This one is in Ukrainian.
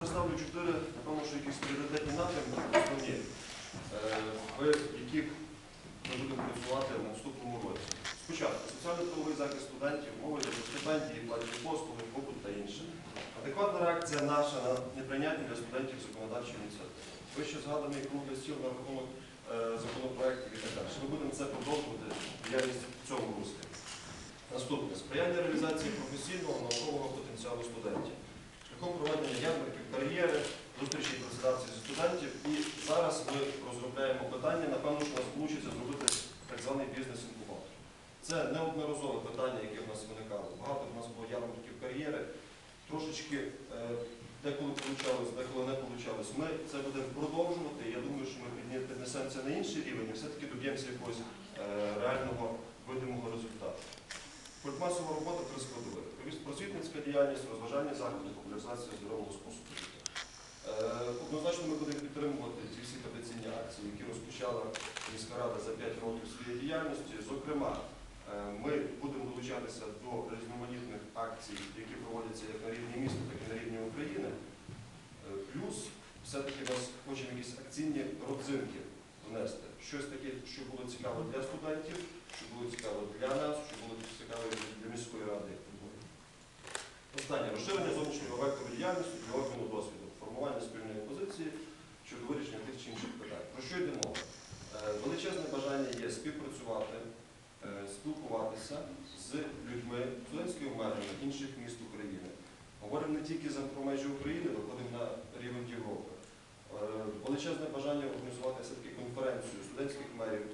Представлю чотири, напевно, що якісь пріоритетні напрямки, основні, е, в яких ми будемо працювати в наступному році. Спочатку соціально-правовий захист студентів, мова йде стипендії, платні послуги, побут та інше. Адекватна реакція наша на неприйнятні для студентів законодавчі ініціативи. Вище згаданий круглий стіл на рахунок е, законопроєктів і так далі. Ми будемо це продовжувати діяльність в цьому руслі. Наступне сприяння реалізації професійного наукового потенціалу студентів. Кар'єри, зустрічі презентації студентів. І зараз ми розробляємо питання, напевно, що у нас вийде зробити так званий бізнес-інкубатор. Це неодноразове питання, яке в нас виникало. Багато в нас було ярмарків кар'єри. Трошечки е, деколи получалось, деколи не получалось. Ми це будемо продовжувати. Я думаю, що ми піднесемо це на інший рівень і все-таки доб'ємося якогось е, реального видимого результату. Масова робота три складових. Просвітницька діяльність, розважальні заходи, популяризація здорового способу Однозначно ми будемо підтримувати ці всі традиційні акції, які розпочала міська рада за 5 років своєї діяльності. Зокрема, е, ми будемо долучатися до різноманітних акцій, які проводяться як на рівні міста, так і на рівні України. Е, Плюс все-таки нас хочемо якісь акційні родзинки внести. Щось таке, що було цікаво для студентів, що було цікаво для нас, що було цікаво для міської ради. Останнє розширення спілкуватися з людьми студентськими мерами інших міст України. Говоримо не тільки про межі України, виходимо на рівень Європи. Е, Величезне бажання організувати все-таки конференцію студентських мерів